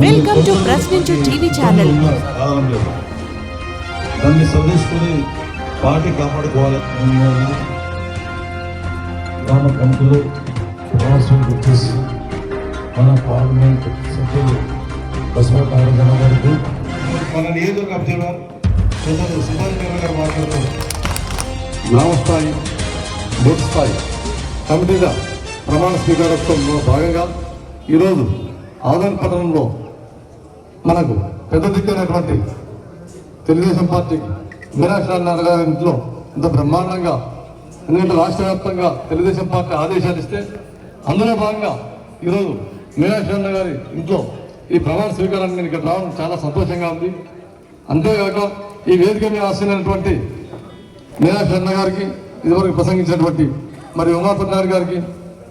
Welcome to Prashninchu TV channel దాన్ని సరిదిసుకుని party కాపాడుకోవాలి. గ్రామ కమిటీలు ప్రవాసం వచ్చేసి మన పార్లమెంట్ సభ్యులు బసవత ఆరాధన గారికి మన నియోజకవర్గ అభ్యర్థులు సోదరులు సుభాష్ గారు మాట్లాడుతూ గ్రామ స్థాయి బూత్ స్థాయి కమిటీగా ప్రమాణ స్వీకారోత్సవంలో భాగంగా ఈరోజు ఆదాయ పట్టణంలో మనకు పెద్ద దిక్కైనటువంటి తెలుగుదేశం పార్టీకి మీనాక్షి నారాయణ గారి ఇంట్లో ఇంత బ్రహ్మాండంగా ఎందుకంటే రాష్ట్ర వ్యాప్తంగా తెలుగుదేశం పార్టీ ఆదేశాలు ఇస్తే అందులో భాగంగా ఈరోజు మీనాక్షి అన్న గారి ఇంట్లో ఈ ప్రమాణ స్వీకారాన్ని నేను ఇక్కడ రావడం చాలా సంతోషంగా ఉంది. అంతేకాక ఈ వేదిక మీద ఆశీనటువంటి మీనాక్షి అన్న గారికి ఇదివరకు ప్రసంగించినటువంటి మరి ఉమాపతి గారికి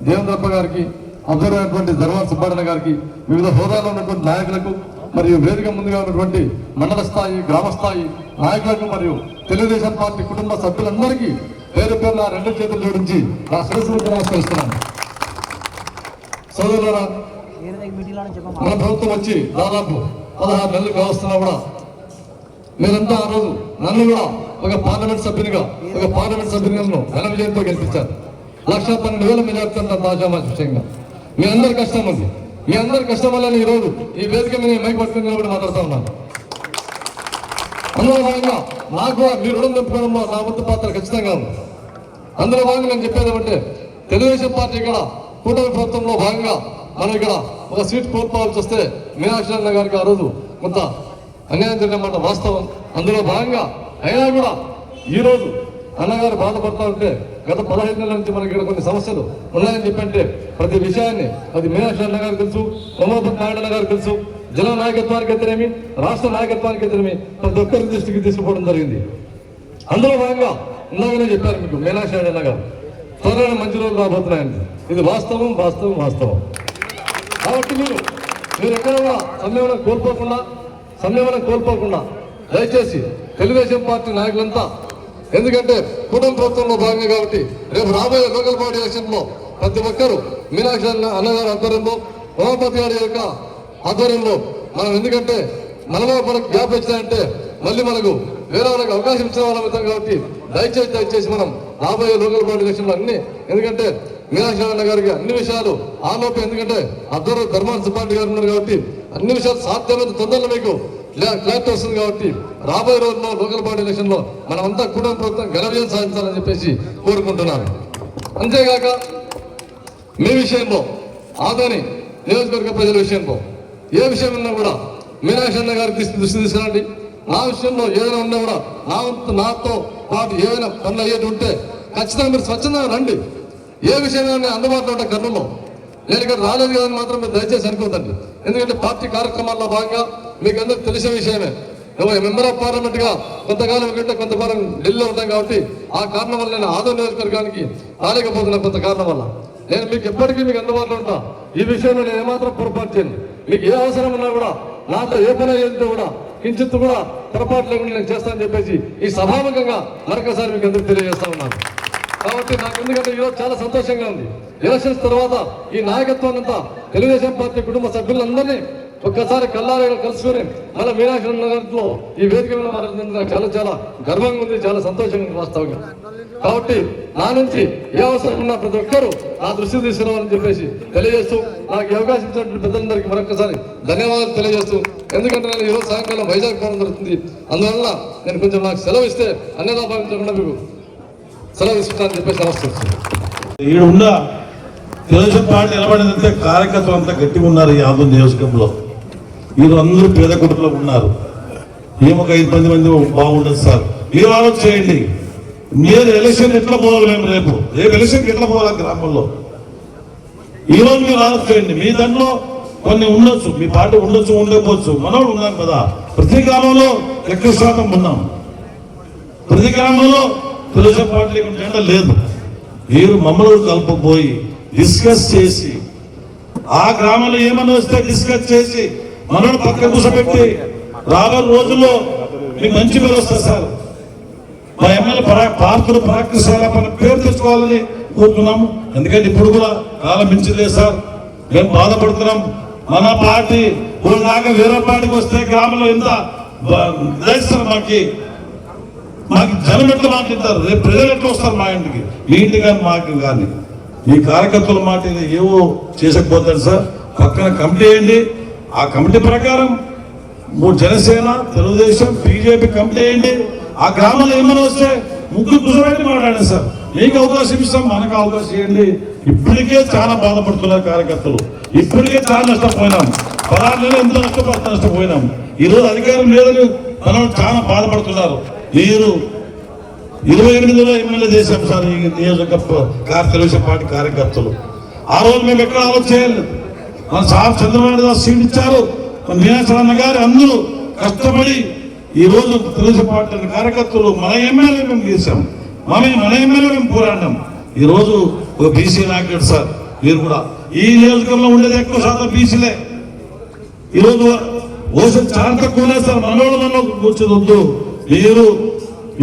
దేవందప్ప గారికి అబ్జర్వ్ అయినటువంటి ధర్మాన సుబ్బారాయణ గారికి వివిధ హోదాలో ఉన్నటువంటి నాయకులకు మరియు వేదిక ముందుగా ఉన్నటువంటి మండల స్థాయి గ్రామ స్థాయి నాయకులకు మరియు తెలుగుదేశం పార్టీ కుటుంబ సభ్యులందరికీ పేరు పేరు నా రెండు చేతులు జోడించి నా శిరస్సు నమస్కరిస్తున్నాను. సోదరులారా మన ప్రభుత్వం వచ్చి దాదాపు పదహారు నెలలు కావస్తున్నా కూడా మీరంతా ఆ రోజు నన్ను కూడా ఒక పార్లమెంట్ సభ్యునిగా ఒక పార్లమెంట్ సభ్యునిగా ఘన విజయంతో గెలిపించారు. లక్ష పన్నెండు వేల మెజార్టీ రాజామాజ విషయంగా మీ అందరి కష్టం ఉంది మీ అందరి కష్టం వల్లనే ఈ రోజు ఈ వేదిక మీద మైక్ పట్టుకుని నిలబడి మాట్లాడుతూ ఉన్నాను. అందులో భాగంగా నాకు కూడా మీ రుణం తెప్పుకోవడంలో నా వంతు పాత్ర ఖచ్చితంగా ఉంది. అందులో భాగంగా నేను చెప్పేది ఏమంటే తెలుగుదేశం పార్టీ ఇక్కడ కూటమి ప్రభుత్వంలో భాగంగా మనం ఇక్కడ ఒక సీట్ కోల్పోవాల్సి వస్తే మీనాక్షి అన్న గారికి ఆ రోజు కొంత అన్యాయం జరిగిన వాస్తవం. అందులో భాగంగా అయినా కూడా ఈ రోజు అన్నగారు బాధపడతా ఉంటే గత పదహైదు నెలల నుంచి మనకి ఇక్కడ కొన్ని సమస్యలు ఉన్నాయని చెప్పంటే ప్రతి విషయాన్ని అది మీనాక్షి అన్న గారికి తెలుసు ఉమాపతి నాయుడు గారికి తెలుసు జిల్లా నాయకత్వానికి అయితేనేమి రాష్ట్ర నాయకత్వానికి అయితేనేమి ప్రతి ఒక్కరి దృష్టికి తీసుకుపోవడం జరిగింది. అందులో భాగంగా ఇందాకనే చెప్పారు మీకు మీనాక్షి అన్న గారు. త్వరలో మంచి రోజులు రాబోతున్నాయండి ఇది వాస్తవం వాస్తవం వాస్తవం. కాబట్టి మీరు మీరు ఎక్కడ సంయమనం కోల్పోకుండా సంయమనం కోల్పోకుండా దయచేసి తెలుగుదేశం పార్టీ నాయకులంతా ఎందుకంటే కుటుంబ ప్రభుత్వంలో భాగంగా కాబట్టి రేపు రాబోయే లోకల్ బాడీ ఎలక్షన్లో ప్రతి ఒక్కరు మీనాక్షి అన్నగారి ఆధ్వర్యంలో ఉమాపతి గారి యొక్క ఆధ్వర్యంలో మనం ఎందుకంటే మనలో మనకు గ్యాప్ వచ్చినాయంటే మళ్ళీ మనకు వేరే వాళ్ళకి అవకాశం ఇచ్చిన వాళ్ళ అవుతాం కాబట్టి దయచేసి దయచేసి మనం రాబోయే లోకల్ బాడీ ఎలక్షన్లో అన్ని ఎందుకంటే మీనాక్షి అన్న గారికి అన్ని విషయాలు ఆలోపు ఎందుకంటే అద్దరు ధర్మాన్ సుబ్బారెడ్డి గారు ఉన్నారు కాబట్టి అన్ని విషయాలు సాధ్యమైన తొందరలో మీకు క్లారిటీ వస్తుంది కాబట్టి రాబోయే రోజుల్లో లోకల్ బాడీ ఎలక్షన్లో మనమంతా కుటుంబ ప్రభుత్వం ఘన సాధించాలని చెప్పేసి కోరుకుంటున్నాను. అంతేగాక మీ విషయంలో ఆదోని నియోజకవర్గ ప్రజల విషయంలో ఏ విషయం ఉన్నా కూడా మీనాక్షి అన్న గారికి దృష్టి తీసుకురండి. నా విషయంలో ఏదైనా ఉన్నా కూడా నా నాతో పాటు ఏమైనా పనులు అయ్యేది ఉంటే ఖచ్చితంగా మీరు స్వచ్ఛందంగా రండి. ఏ విషయమైనా అందుబాటులో ఉంటే కర్నూలులో. నేను ఇక్కడ రాలేదు కదని మాత్రం మీరు దయచేసి అనుకోదండి ఎందుకంటే పార్టీ కార్యక్రమాల్లో భాగంగా మీకు అందరూ తెలిసిన విషయమే. నువ్వు మెంబర్ ఆఫ్ పార్లమెంట్గా కొంతకాలం కంటే కొంతకాలం ఢిల్లీలో ఉంటాం కాబట్టి ఆ కారణం వల్ల నేను ఆదో నియోజకవర్గానికి రాలేకపోతున్నా కొంత కారణం వల్ల. నేను మీకు ఎప్పటికీ మీకు అందుబాటులో ఉంటా. ఈ విషయంలో నేను ఏమాత్రం పొరపాటు చేయను. మీకు ఏ అవసరం ఉన్నా కూడా నాతో ఏ పని ఏంటో కూడా కించిత్ కూడా పొరపాటు లేకుండా నేను చేస్తానని చెప్పేసి ఈ సభాముఖంగా మరొకసారి మీకు అందరికి తెలియజేస్తా ఉన్నాను. కాబట్టి నాకు ఎందుకంటే ఈరోజు చాలా సంతోషంగా ఉంది. ఎలక్షన్స్ తర్వాత ఈ నాయకత్వాన్ని అంతా తెలుగుదేశం పార్టీ కుటుంబ సభ్యులందరినీ ఒక్కసారి కల్లారేగా కలుసుకొని మన మీనాక్షి నగర్లో ఈ వేదిక మీద నాకు చాలా చాలా గర్వంగా ఉంది చాలా సంతోషంగా వాస్తవంగా. కాబట్టి నా నుంచి ఏ అవసరం ఉన్నా ప్రతి ఒక్కరూ నా దృష్టి తీసుకురావాలని చెప్పేసి తెలియజేస్తూ నాకు అవకాశం ఇచ్చినటువంటి పెద్దలందరికీ మరొకసారి ధన్యవాదాలు తెలియజేస్తూ ఎందుకంటే నేను ఈరోజు సాయంకాలం వైజాగ్ పోవడం జరుగుతుంది. అందువల్ల నేను కొంచెం నాకు సెలవు ఇస్తే అన్యదా భావించకుండా మీకు సెలవు ఇస్తానని చెప్పేసి నమస్కారం ఈడ ఉన్న తెలుగుదేశం పార్టీ నిలబడినంత కార్యకర్తలు అంతా గట్టిగా ఉన్నారు ఈ ఆంధ్ర నియోజకవర్గంలో. వీరు అందరూ పేద కుటుంబంలో ఉన్నారు. ఏమొక ఐదు మంది మంది బాగుండదు సార్. మీరు ఆలోచన చేయండి మీరు ఎలక్షన్ ఎట్లా పోవాలి మేము రేపు? రేపు ఎలక్షన్కి ఎట్లా పోవాలి గ్రామంలో? ఈ రోజు మీరు ఆలోచన చేయండి మీ దాంట్లో కొన్ని ఉండొచ్చు. మీ పార్టీ ఉండొచ్చు ఉండకపోవచ్చు. మనోడు ఉన్నాం కదా. ప్రతి గ్రామంలో ఎక్కువ శాతం ఉన్నాం. ప్రతి గ్రామంలో తెలుగుదేశం పార్టీ జెండా లేదు. మీరు మమ్మల్ని కలుపుపోయి డిస్కస్ చేసి ఆ గ్రామంలో ఏమన్నా వస్తే డిస్కస్ చేసి మనల్ని పక్కన కూర్చోబెట్టి రాబోయే రోజుల్లో మీకు మంచి పేరు వస్తుంది సార్. మా ఎమ్మెల్యే పరా పార్కులు ప్రాక్టీస్ మన పేరు తెచ్చుకోవాలని కోరుతున్నాము ఎందుకంటే ఇప్పుడు కూడా కాలం మించిందే సార్. మేము బాధపడుతున్నాం. మన పార్టీ ఇప్పుడు దాకా వేరే పార్టీకి వస్తే గ్రామంలో ఎంత బ- మాకి మాకు జనం ఎట్లా మాట్లాడతారు రేపు ప్రజలు ఎట్లా వస్తారు మా ఇంటికి? మీ ఇంటి కానీ మాకు కానీ. మీ కార్యకర్తల మాట ఏవో చేసకపోతాడు సార్. పక్కన కమిటీ వేయండి. ఆ కమిటీ ప్రకారం మూడు జనసేన తెలుగుదేశం బీజేపీ కమిటీ ఏంటి ఆ గ్రామంలో ఏమైనా వస్తే ముగ్గురు కూర్చోబెట్టి మాట్లాడండి సార్. మీకు అవకాశం ఇస్తాం మనకు అవకాశం ఇవ్వండి. ఇప్పటికే చాలా బాధపడుతున్నారు కార్యకర్తలు. ఇప్పటికే చాలా నష్టపోయినాం. పదహారు నెలలు ఎంత నష్టపడుతూ నష్టపోయినాం. ఈ రోజు అధికారం లేదని మనం చాలా బాధపడుతున్నారు. మీరు ఇరవై ఎనిమిదిలో ఎమ్మెల్యే చేశాం సార్ ఈ నియోజకవర్గ తెలుగుదేశం పార్టీ కార్యకర్తలు. ఆ రోజు మేము ఎక్కడ ఆలోచన చేయలేదు. మన సార్ చంద్రబాబు గారు సీట్ ఇచ్చారు. మన మీనాచరణ గారు అందరూ కష్టపడి ఈ రోజు తెలుగుదేశం పార్టీ కార్యకర్తలు మన ఎమ్మెల్యే మేము గీసాం మన మన ఎమ్మెల్యే మేము పోరాడినాం. ఈ రోజు ఒక బీసీ నాయకుడు సార్ మీరు కూడా. ఈ నియోజకవర్గంలో ఉండేది ఎక్కువ శాతం బీసీలే. ఈరోజు ఓషన్ చాలా తక్కువనే సార్ మనోడు మనలో కూర్చోదొద్దు మీరు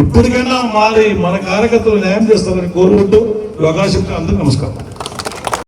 ఇప్పటికైనా మారి మన కార్యకర్తలు న్యాయం చేస్తారని కోరుకుంటూ అవకాశం అందరికీ నమస్కారం.